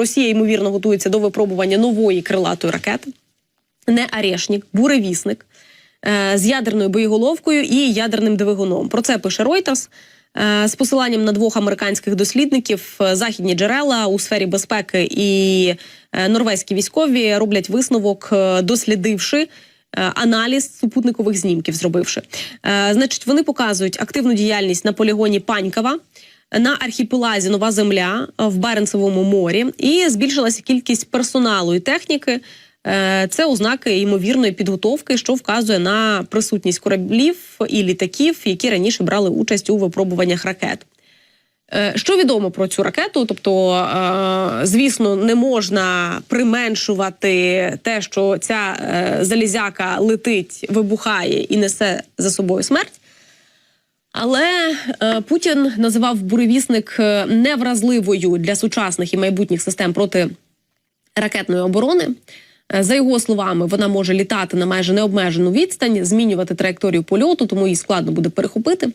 Росія ймовірно готується до випробування нової крилатої ракети. Не Арешнік, буревісник е, з ядерною боєголовкою і ядерним двигуном. Про це пише Reuters. Е, З посиланням на двох американських дослідників е, західні джерела у сфері безпеки і норвезькі військові роблять висновок, дослідивши аналіз супутникових знімків, зробивши. Значить, вони показують активну діяльність на полігоні Панькова. На архіпелазі Нова Земля в Баренцевому морі і збільшилася кількість персоналу і техніки. Е, Це ознаки ймовірної підготовки, що вказує на присутність кораблів і літаків, які раніше брали участь у випробуваннях ракет. Е, Що відомо про цю ракету? Тобто, е, звісно, не можна применшувати те, що ця залізяка летить, вибухає і несе за собою смерть. Але е, Путін називав буревісник е, невразливою для сучасних і майбутніх систем протиракетної оборони. Е, За його словами, вона може літати на майже необмежену відстань, змінювати траєкторію польоту, тому її складно буде перехопити.